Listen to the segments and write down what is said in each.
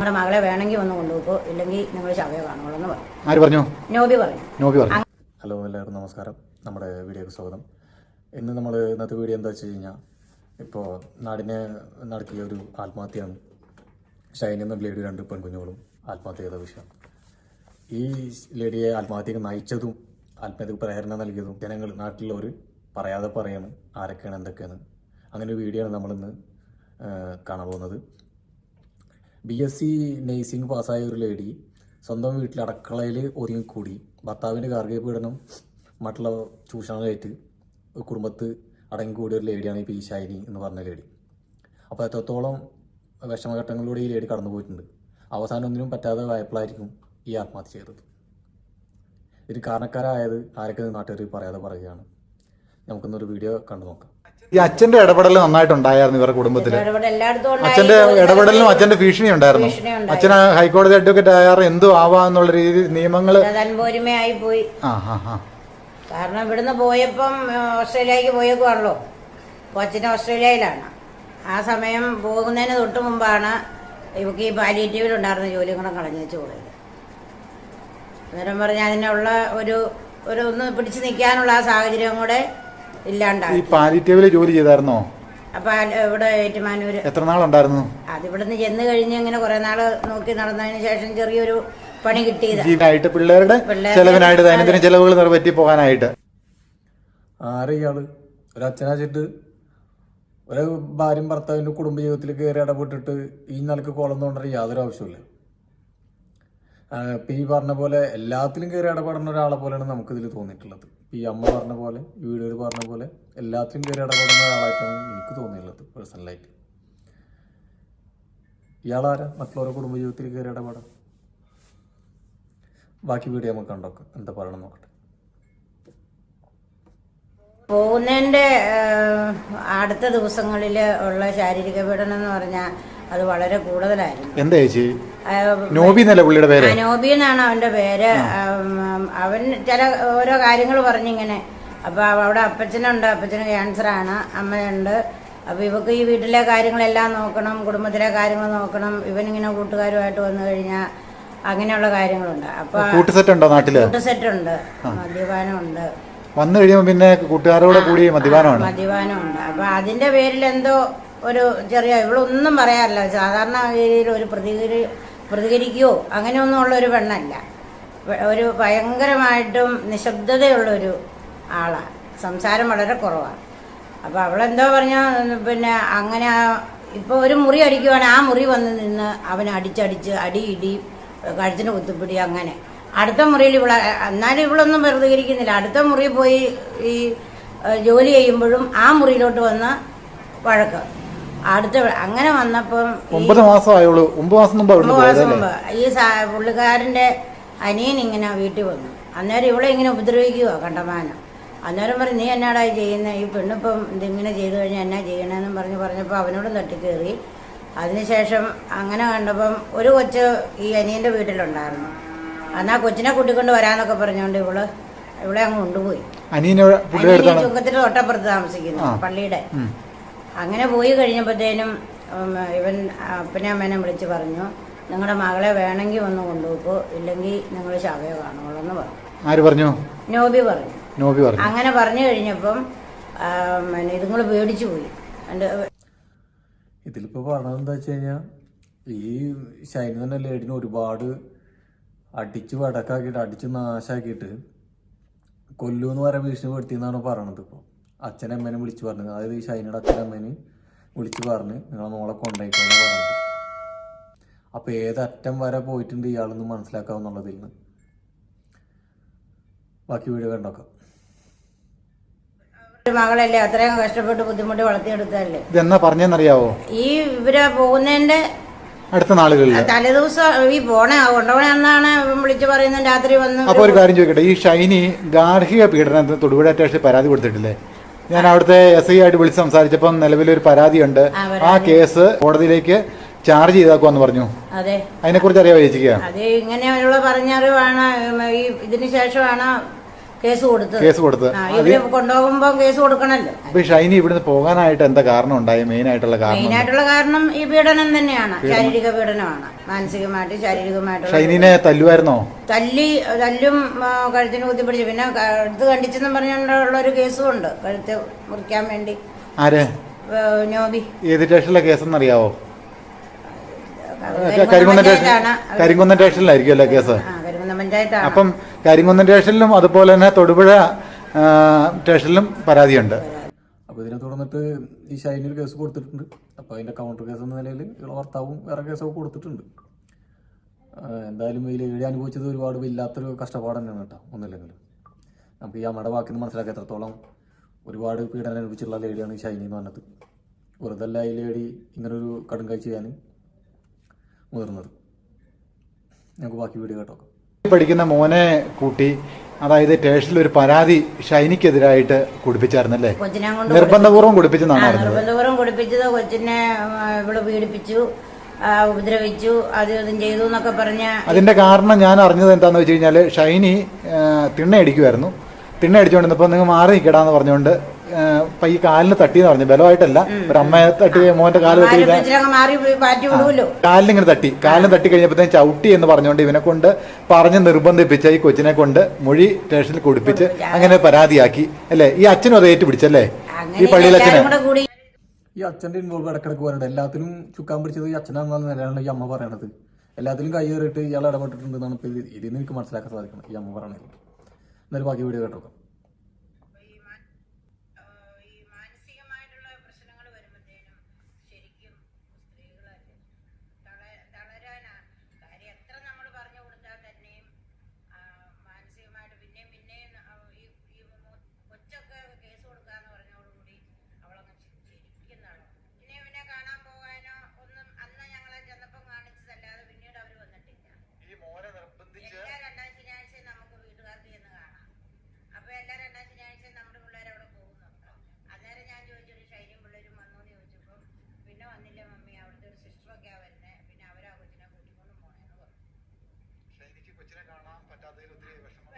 നിങ്ങളുടെ മകളെ വേണമെങ്കിൽ ഒന്ന് കൊണ്ടുപോകോ ഇല്ലെങ്കിൽ നിങ്ങൾ ശവയെ കാണുള്ളൂ എന്ന് പറഞ്ഞു. ആര് പറഞ്ഞു? നോബി പറഞ്ഞു. നോബി പറഞ്ഞു. ഹലോ എല്ലാവർക്കും നമസ്കാരം. നമ്മുടെ വീഡിയോക്ക് സ്വാഗതം. ഇന്ന് നമ്മൾ ഇന്നത്തെ വീഡിയോ എന്താ വെച്ച് കഴിഞ്ഞാൽ ഇപ്പോൾ നാടിനെ നടത്തിയ ഒരു ആത്മഹത്യയാണ്. ഷൈനി എന്ന ലേഡി രണ്ട് പെൺകുഞ്ഞുങ്ങളും ആത്മഹത്യ ചെയ്ത വിഷയം. ഈ ലേഡിയെ ആത്മഹത്യക്ക് നയിച്ചതും ആത്മഹത്യക്ക് പ്രേരണ നൽകിയതും ജനങ്ങൾ നാട്ടിലുള്ളവർ പറയാതെ പറയാണ് ആരൊക്കെയാണ് എന്തൊക്കെയാണ്. അങ്ങനെ ഒരു വീഡിയോ ആണ് നമ്മളിന്ന് കാണാൻ പോകുന്നത്. ബി എസ് സി നേഴ്സിംഗ് പാസ്സായ ഒരു ലേഡി സ്വന്തം വീട്ടിൽ അടുക്കളയിൽ ഒതുങ്ങിക്കൂടി ഭർത്താവിന്റെ ഗാർഹിക പീഡനം മറ്റുള്ള ചൂഷണമായിട്ട് കുടുംബത്ത് അടങ്ങിക്കൂടിയ ഒരു ലേഡിയാണ് ഈ പി ശൈനി എന്ന് പറഞ്ഞ ലേഡി അപ്പോൾ എത്രത്തോളം വിഷമഘട്ടങ്ങളിലൂടെ ഈ ലേഡി കടന്നു പോയിട്ടുണ്ട്. അവസാനം ഒന്നിനും പറ്റാതെ വായ്പളായിരിക്കും ഈ ആത്മഹത്യ ചെയ്തത്. ഇതിന് കാരണക്കാരായത് ആരൊക്കെ നാട്ടുകാർ പറയാതെ പറയുകയാണ്. നമുക്കിന്നൊരു വീഡിയോ കണ്ടു നോക്കാം ഈ അച്ഛന്റെ ഇടപെടൽ നന്നായിട്ടുണ്ടായിരുന്നു ഇവരുടെ കുടുംബത്തിൽ അച്ഛന്റെ ഇടപെടലിനും അച്ഛന്റെ ഭീഷണി ഉണ്ടായിരുന്നു. അച്ഛൻ ഹൈക്കോടതി അഡ്വക്കേറ്റ് ആയാറ് എന്തു ആവാന്നുള്ള രീതി നിയമങ്ങൾ അത് പോയി. കാരണം ഇവിടുന്ന് പോയപ്പം ഓസ്ട്രേലിയക്ക് പോയേക്കുവാണല്ലോ. കൊച്ചിന് ഓസ്ട്രേലിയയിലാണ്. ആ സമയം പോകുന്നതിന് തൊട്ട് മുമ്പാണ് ഇവക്ക് ഈ പാലിയേറ്റീവിലുണ്ടായിരുന്ന ജോലിയും കൂടെ കളഞ്ഞു വെച്ച് പോയത്. അന്നേരം പറഞ്ഞ അതിനുള്ള ഒരു ഒരു ഒന്ന് പിടിച്ചു നിൽക്കാനുള്ള ആ സാഹചര്യം കൂടെ ഈ പാലിറ്റീവിൽ ജോലി ചെയ്തായിരുന്നോ? അപ്പൊ ആ- ഇവിടെ ഏറ്റുമാനൂര്. എത്ര നാളുണ്ടായിരുന്നു? അതിവിടുന്ന് ചെന്ന് കഴിഞ്ഞ് ഇങ്ങനെ കുറെ നാൾ നോക്കി നടന്നതിന് ശേഷം ചെറിയൊരു പണി കിട്ടിയതാ. ജീവനായിട്ട് പിള്ളേരുടെ പിള്ളേരുടെ- ചെലവിനായിട്ട് ദൈനംദിന ചെലവുകൾ നിറവേറ്റി പോകാനായിട്ട്. ആരെ ഇയാൾ ഒരു ഭാര്യയും ഭർത്താവിന്റെ കുടുംബ ജീവിതത്തിൽ കയറി ഇടപെട്ടിട്ട് ഈ നിലയ്ക്ക് കോളം തോണ്ടേണ്ട യാതൊരു ആവശ്യമില്ല ഇപ്പം ഈ പറഞ്ഞ പോലെ എല്ലാത്തിലും കയറി ഇടപെടുന്ന ഒരാളെ പോലെയാണ് നമുക്കിതിൽ തോന്നിയിട്ടുള്ളത്. ഈ അമ്മ പറഞ്ഞ പോലെ ഈ വീഡിയോയിൽ പറഞ്ഞ പോലെ എല്ലാത്തിനും കയറി ഇടപെടുന്ന ഒരാളായിട്ടാണ് എനിക്ക് തോന്നിയുള്ളത് പേഴ്സണലായിട്ട് ഇയാളാരാ? മറ്റുള്ളവരുടെ കുടുംബ ജീവിതത്തിൽ കയറി ഇടപെടാം ബാക്കി വീഡിയോ നമുക്ക് കണ്ടോക്കാം. എന്താ പറയണം നോക്കട്ടെ. പോകുന്നതിന്റെ അടുത്ത ദിവസങ്ങളിൽ ഉള്ള ശാരീരിക പീഡനം എന്ന് പറഞ്ഞാൽ അത് വളരെ കൂടുതലായിരുന്നു. എന്താ ചേച്ചി? നോബി എന്നല്ല പുള്ളിയുടെ പേര്? നോബി എന്നാണ് അവന്റെ പേര്. അവൻ ചില ഓരോ കാര്യങ്ങൾ പറഞ്ഞിങ്ങനെ. അപ്പൊ അവിടെ അപ്പച്ചനുണ്ട്. അപ്പച്ചന് ക്യാൻസർ ആണ് അമ്മയുണ്ട്. അപ്പൊ ഇവക്ക് ഈ വീട്ടിലെ കാര്യങ്ങളെല്ലാം നോക്കണം. കുടുംബത്തിലെ കാര്യങ്ങൾ നോക്കണം. ഇവനിങ്ങനെ കൂട്ടുകാരുമായിട്ട് വന്നു കഴിഞ്ഞാൽ അങ്ങനെയുള്ള കാര്യങ്ങളുണ്ട്. അപ്പൊ കൂട്ടുസെറ്റ് ഉണ്ടോ കൂട്ടുസെറ്റുണ്ട്. മദ്യപാനമുണ്ട്. വന്നു കഴിയുമ്പോൾ പിന്നെ കൂട്ടുകാരോട് കൂടി മദ്യപാനമാണ്. മദ്യപാനമുണ്ട്. അപ്പൊ അതിന്റെ പേരിൽ എന്തോ ഒരു ചെറിയ ഇവളൊന്നും പറയാറില്ല. സാധാരണ രീതിയിൽ ഒരു പ്രതികരി പ്രതികരിക്കുകയോ അങ്ങനെയൊന്നും ഉള്ള ഒരു പെണ്ണല്ല. ഒരു ഭയങ്കരമായിട്ടും നിശബ്ദതയുള്ളൊരു ആളാണ് സംസാരം വളരെ കുറവാണ് അപ്പോൾ അവളെന്തോ പറഞ്ഞ പിന്നെ അങ്ങനെ ഇപ്പോൾ ഒരു മുറി അടിക്കുവാണ് ആ മുറി വന്ന് നിന്ന് അവൻ അടിച്ചടിച്ച് അടി ഇടി കഴുത്തിന് കുത്തിപ്പിടി അങ്ങനെ. അടുത്ത മുറിയിൽ ഇവിടെ എന്നാലും ഇവളൊന്നും പ്രതികരിക്കുന്നില്ല. അടുത്ത മുറിയിൽ പോയി ഈ ജോലി ചെയ്യുമ്പോഴും ആ മുറിയിലോട്ട് വന്ന് വഴക്ക്. അടുത്ത അങ്ങനെ വന്നപ്പം ഒമ്പത് മാസം ആയുള്ളൂ ഒമ്പത് മാസം മുമ്പ്. ഈ പുള്ളിക്കാരന്റെ അനിയൻ ഇങ്ങനെ വീട്ടിൽ വന്നു. അന്നേരം ഇവിടെ ഇങ്ങനെ ഉപദ്രവിക്കുക കണ്ടമാനം. അന്നേരം പറഞ്ഞു നീ എന്നാടാ ചെയ്യുന്നത് ഈ പെണ്ണിപ്പം ഇതിങ്ങനെ ചെയ്തു കഴിഞ്ഞാൽ എന്നാ ചെയ്യണമെന്നും പറഞ്ഞ് പറഞ്ഞപ്പോൾ അവനോടും തട്ടിക്കേറി. അതിനുശേഷം അങ്ങനെ കണ്ടപ്പം ഒരു കൊച്ച് ഈ അനിയന്റെ വീട്ടിലുണ്ടായിരുന്നു. അന്നാ കൊച്ചിനെ കൂട്ടിക്കൊണ്ട് വരാന്നൊക്കെ പറഞ്ഞുകൊണ്ട് ഇവൾ ഇവിടെ അങ്ങ് കൊണ്ടുപോയി. അനിയൻ ഈ തൊട്ടപ്പുറത്ത് താമസിക്കുന്നു. പള്ളിയുടെ. അങ്ങനെ പോയി കഴിഞ്ഞപ്പോഴത്തേനും ഇവൻ അപ്പനെ അമ്മേനെ വിളിച്ച് പറഞ്ഞു നിങ്ങളുടെ മകളെ വേണമെങ്കിൽ ഒന്ന് കൊണ്ടുപോക്കോ ഇല്ലെങ്കിൽ നിങ്ങൾ ശവയോ കാണുള്ളൂ എന്ന് പറഞ്ഞു. ആര് പറഞ്ഞു? നോബി പറഞ്ഞു. നോബി പറഞ്ഞു. അങ്ങനെ പറഞ്ഞു കഴിഞ്ഞപ്പം പിന്നെ ഇതുങ്ങൾ പേടിച്ചു പോയി. ഇതിലിപ്പോ ഇതിലിപ്പോൾ പറഞ്ഞത് എന്താ വെച്ച് കഴിഞ്ഞാൽ ഈ ഷൈനി തന്നെ ലേഡിനെ ഒരുപാട് അടിച്ച് വടക്കാക്കിയിട്ട് അടിച്ച് നാശാക്കിയിട്ട് കൊല്ലൂന്ന് വരെ ഭീഷണിപ്പെടുത്തി എന്നാണ് പറയണത് ഇപ്പോൾ അച്ഛനമ്മേനെ വിളിച്ച് പറഞ്ഞത് അതായത് ഈ ഷൈനയുടെ അച്ഛനമ്മേനെ വിളിച്ചു പറഞ്ഞ്. നിങ്ങളെ മോളെ കൊണ്ടായിക്കോന്ന് പറഞ്ഞു. അപ്പോൾ ഏതറ്റം വരെ പോയിട്ടുണ്ട് ഇയാളെന്ന് മനസ്സിലാക്കാവുന്നുള്ളതിൽ നിന്ന്. ബാക്കി വീഡിയോ കണ്ടോക്കാം മകളല്ലേ? അത്രയും കഷ്ടപ്പെട്ട് ബുദ്ധിമുട്ട് വളർത്തിയെടുത്തല്ലേ ഇതെന്നാ പറഞ്ഞെന്നറിയാവോ? ഈ ഇവരെ പോകുന്നതിന്റെ അടുത്ത നാളുകളിൽ തലേദിവസം ഈ പോണേ കൊണ്ടുപോണേ എന്നാണ് വിളിച്ചു പറയുന്നത്. രാത്രി വന്ന് അപ്പൊ ഒരു കാര്യം ചോദിക്കട്ടെ? ഈ ഷൈനി ഗാർഹിക പീഡനത്തിന് തൊടുപുഴ സ്റ്റേഷനിൽ പരാതി കൊടുത്തിട്ടില്ലേ? ഞാൻ അവിടുത്തെ എസ് ഐ ആയിട്ട് വിളിച്ച് സംസാരിച്ചപ്പോൾ നിലവിലൊരു പരാതിയുണ്ട്. ആ, ആ കേസ് കോടതിയിലേക്ക് ചാർജ് ചെയ്താക്കുമെന്ന് പറഞ്ഞു. അതെ. അതിനെ കുറിച്ച് അറിയാമോ ചേച്ചിക്ക്? അതെ ഇങ്ങനെയുള്ള പറഞ്ഞറിവാണ് ഈ ഇതിന് ശേഷമാണ് കേസ് കേസ് കൊടുത്ത്. ഇവർ കൊണ്ടുപോകുമ്പോ കേസ് കൊടുക്കണല്ലോ. അപ്പൊ ഷൈനി ഇവിടുന്ന് പോകാനായിട്ട് എന്താ കാരണം ഉണ്ടായി? മെയിൻ ആയിട്ടുള്ള കാരണം മെയിൻ ആയിട്ടുള്ള കാരണം ഈ പീഡനം തന്നെയാണ്. ശാരീരിക പീഡനമാണ്. മാനസികമായിട്ട് ശാരീരികമായിട്ട് ഷൈനിനെ തല്ലുമായിരുന്നോ? തല്ലി തല്ലും കഴുത്തിന് കുത്തിപ്പിടിച്ചു. പിന്നെ കഴുത്ത് കണ്ടിച്ചെന്ന് പറഞ്ഞുകൊണ്ടുള്ള ഒരു കേസും ഉണ്ട്. കഴുത്ത് മുറിക്കാൻ വേണ്ടി. ആര്? നോബി. ഏത് സ്റ്റേഷനിലെ കേസെന്ന് അറിയാവോ കരിങ്കുന്നം സ്റ്റേഷനിലായിരിക്കും അല്ലേ കേസ്? അപ്പം കരിങ്കുന്നം സ്റ്റേഷനിലും അതുപോലെ തന്നെ തൊടുപുഴ സ്റ്റേഷനിലും പരാതിയുണ്ട്. അപ്പോൾ ഇതിനെ തുടർന്നിട്ട് ഈ ഷൈനി ഒരു കേസ് കൊടുത്തിട്ടുണ്ട്. അപ്പോൾ അതിന്റെ കൗണ്ടർ കേസ് എന്ന നിലയിൽ ഇവിടെ ഭർത്താവും വേറെ കേസൊക്കെ കൊടുത്തിട്ടുണ്ട്. എന്തായാലും ഇതിൽ ഏഴ് അനുഭവിച്ചത് ഒരുപാട് വല്ലാത്തൊരു കഷ്ടപ്പാട് തന്നെയാണ് കേട്ടോ ഒന്നുമില്ലെങ്കിലും. നമുക്ക് ഈ അമ്മയുടെ വാക്കിൽ നിന്ന് മനസ്സിലാക്കി എത്രത്തോളം ഒരുപാട് പീഡനം അനുഭവിച്ചിട്ടുള്ള ലേഡിയാണ് ഈ ഷൈനി എന്ന് പറഞ്ഞത്. വെറുതെ അല്ല ഈ ലേഡി ഇങ്ങനൊരു കടുങ്കാഴ്ച ചെയ്യാൻ മുതിർന്നത്. ഞങ്ങൾക്ക് ബാക്കി വീഡിയോ കേട്ടോ പഠിക്കുന്ന മോനെ കൂട്ടി അതായത് ടേഷനിൽ ഒരു പരാതി ഷൈനിക്കെതിരായിട്ട് കുടിപ്പിച്ചായിരുന്നല്ലേ? അല്ലേ നിർബന്ധപൂർവം കുടിപ്പിച്ചെന്നാണ് അറിഞ്ഞത് നിർബന്ധപൂർവം കുടിപ്പിച്ചത് കൊച്ചിനെ ഇവിടെ പീഡിപ്പിച്ചു ഉപദ്രവിച്ചു അത് ഇതും ചെയ്തു എന്നൊക്കെ പറഞ്ഞ അതിന്റെ കാരണം ഞാൻ അറിഞ്ഞത് എന്താന്ന് വെച്ച് കഴിഞ്ഞാൽ ഷൈനി തിണ്ണയടിക്കുമായിരുന്നു തിണ്ണയടിച്ചുകൊണ്ടിരുന്നപ്പോൾ നിങ്ങൾ മാറി നിൽക്കടാന്ന് പറഞ്ഞുകൊണ്ട് പയ്യെ കാലിന് തട്ടിന്ന് പറഞ്ഞു. ബലമായിട്ടല്ല. ഒരു അമ്മയെ തട്ടി മോന്റെ കാൽ തട്ടി കാലിന് ഇങ്ങനെ തട്ടി. കാലിന് തട്ടി കഴിഞ്ഞപ്പോഴത്തേക്കും ചവിട്ടി എന്ന് പറഞ്ഞുകൊണ്ട് ഇവനെ കൊണ്ട് പറഞ്ഞ് നിർബന്ധിപ്പിച്ച ഈ കൊച്ചിനെ കൊണ്ട് മൊഴി സ്റ്റേഷനിൽ കുടിപ്പിച്ച് അങ്ങനെ പരാതിയാക്കി. അല്ലേ? ഈ അച്ഛനും അത് ഏറ്റുപിടിച്ചല്ലേ? ഈ പള്ളിയിലെ പള്ളിയിലച്ഛന് ഈ അച്ഛന്റെ ഇൻവോൾവ് ഇടക്കിടക്ക് പറയുന്നത് എല്ലാത്തിലും ചുക്കാൻ പിടിച്ചത് ഈ അച്ഛനാണെന്നാണ് നിലയാണ് ഈ അമ്മ പറയണത്. എല്ലാത്തിലും കൈ കയറിയിട്ട് ഇയാൾ ഇടപെട്ടിട്ടുണ്ടെന്നാണ് ഇപ്പോൾ ഇത് ഇതിൽ നിന്ന് എനിക്ക് മനസ്സിലാക്കാൻ സാധിക്കണം ഈ അമ്മ പറയണത്. എന്നാലും ബാക്കി വീഡിയോ കേട്ടോ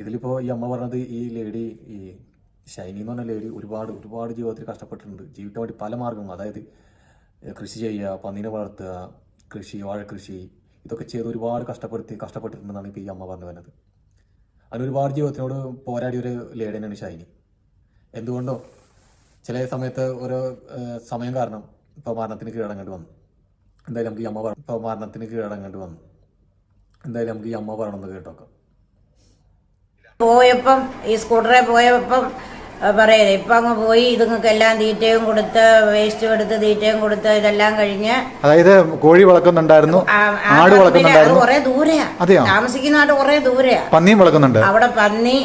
ഇതിലിപ്പോൾ ഈ അമ്മ പറഞ്ഞത് ഈ ലേഡി ഈ ഷൈനി എന്ന് പറഞ്ഞ ലേഡി ഒരുപാട് ഒരുപാട് ജീവിതത്തിൽ കഷ്ടപ്പെട്ടിട്ടുണ്ട്. ജീവിക്കാൻ വേണ്ടി പല മാർഗങ്ങളും. അതായത് കൃഷി ചെയ്യുക പന്നീനെ വളർത്തുക കൃഷി വാഴക്കൃഷി ഇതൊക്കെ ചെയ്ത് ഒരുപാട് കഷ്ടപ്പെടുത്തി കഷ്ടപ്പെട്ടിട്ടുണ്ടെന്നാണ് ഇപ്പോൾ ഈ അമ്മ പറഞ്ഞു വന്നത് അതിന് ഒരുപാട് ജീവിതത്തിനോട് പോരാടിയ ഒരു ലേഡി തന്നെയാണ് ഷൈനി. എന്തുകൊണ്ടോ ചില സമയത്ത് ഓരോ സമയം കാരണം ഇപ്പോൾ മരണത്തിന് കീഴടങ്ങേണ്ടി വന്നു. എന്തായാലും നമുക്ക് ഈ അമ്മ പറഞ്ഞു ഇപ്പോൾ മരണത്തിന് കീഴടങ്ങേണ്ടി വന്നു. എന്തായാലും നമുക്ക് ഈ അമ്മ പറയണമെന്ന് കേട്ടോക്കാം. പോയപ്പം ഈ സ്കൂട്ടറിൽ പോയപ്പം പറയേ ഇപ്പം അങ്ങ് പോയി ഇതുങ്ങൾക്ക് എല്ലാം തീറ്റയും കൊടുത്ത് വേസ്റ്റ് എടുത്ത് തീറ്റയും കൊടുത്ത് ഇതെല്ലാം കഴിഞ്ഞ് അതായത് കോഴി വളർക്കുന്നുണ്ടായിരുന്നു ആട് വളർക്കുന്നുണ്ടായിരുന്നു കുറെ ദൂരെയാ. താമസിക്കുന്ന ആട് കുറെ ദൂരെയാ. പന്നിയും വളർക്കുന്നുണ്ട് അവിടെ പന്നി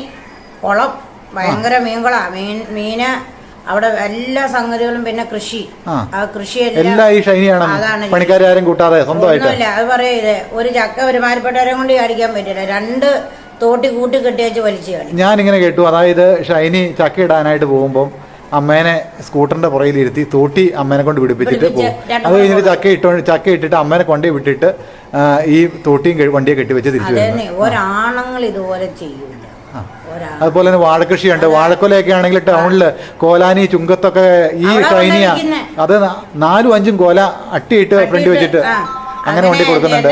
കുളം ഭയങ്കര മീൻകുളാ. മീൻ മീന് അവിടെ എല്ലാ സംഗതികളും പിന്നെ കൃഷി. ആ. കൃഷി എല്ലാം ഈ ഷൈനിയാണ് പണിക്കാരും കൂട്ടാതെ സ്വന്തമായിട്ട്. അത് പറയരുത് ഒരു ചക്ക ഒരുമാരിപ്പെട്ടവരെ കൊണ്ട് കാണിക്കാൻ പറ്റില്ല. രണ്ട് തോട്ടി കൂട്ടി കെട്ടി വെച്ച് വലിച്ചു ഞാൻ ഞാനിങ്ങനെ കേട്ടു. അതായത് ഷൈനി ചക്ക ഇടാനായിട്ട് പോകുമ്പോൾ അമ്മേനെ സ്കൂട്ടറിന്റെ പുറകിലിരുത്തി തോട്ടി അമ്മേനെ കൊണ്ട് പിടിപ്പിച്ചിട്ട് പോകും. അത് കഴിഞ്ഞിട്ട് ചക്ക ഇട്ടോ ചക്ക ഇട്ടിട്ട് അമ്മേനെ കൊണ്ടേ വിട്ടിട്ട് ഈ തോട്ടിയും വണ്ടിയെ കെട്ടിവെച്ച് തിരിച്ചു ഒരാണങ്ങൾ ഇതുപോലെ ചെയ്യൂല. അതുപോലെ തന്നെ വാഴക്കൃഷിയുണ്ട്. വാഴക്കൊലയൊക്കെ ആണെങ്കിൽ ടൗണിൽ കോലാനി ചുങ്കത്തൊക്കെ ഈ ഷൈനിയ. അത് നാലും അഞ്ചും കോല അട്ടിയിട്ട് ഫ്രണ്ട് വെച്ചിട്ട്. അങ്ങനെ കൊണ്ടി കൊടുക്കുന്നുണ്ട്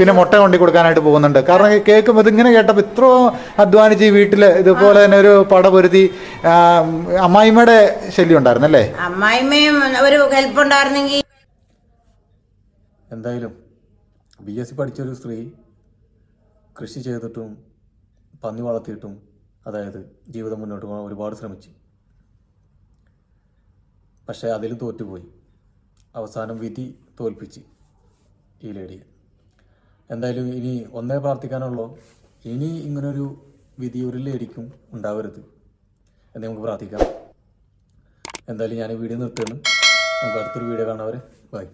പിന്നെ മുട്ട കൊണ്ടി കൊടുക്കാനായിട്ട് പോകുന്നുണ്ട്. കാരണം കേൾക്കുമ്പോൾ ഇതിങ്ങനെ കേട്ടപ്പോൾ ഇത്ര അധ്വാനിച്ച് ഈ വീട്ടിൽ ഇതുപോലെ തന്നെ ഒരു പട പൊരുതി അമ്മായിമ്മയുടെ ശല്യം ഉണ്ടായിരുന്നല്ലേ? അമ്മായിമ്മയും ഒരു ഹെൽപ്പ് ഉണ്ടായിരുന്നെങ്കിൽ എന്തായാലും ബി എസ് സി പഠിച്ചൊരു സ്ത്രീ കൃഷി ചെയ്തിട്ടും പന്നി വളർത്തിയിട്ടും അതായത് ജീവിതം മുന്നോട്ട് പോകാൻ ഒരുപാട് ശ്രമിച്ചു. പക്ഷേ അതിലും തോറ്റുപോയി. അവസാനം വിധി തോൽപ്പിച്ച്. ഈ ലേഡിയെ എന്തായാലും ഇനി ഒന്നേ പ്രാർത്ഥിക്കാനുള്ളൂ. ഇനി ഇങ്ങനൊരു വിധി ഒരു ലേഡിക്കും ഉണ്ടാവരുത്. എന്ന് നമുക്ക് പ്രാർത്ഥിക്കാം. എന്തായാലും ഞാൻ വീഡിയോ നിർത്തുന്നു. നമുക്ക് അടുത്തൊരു വീഡിയോ കാണാവരെ ബൈ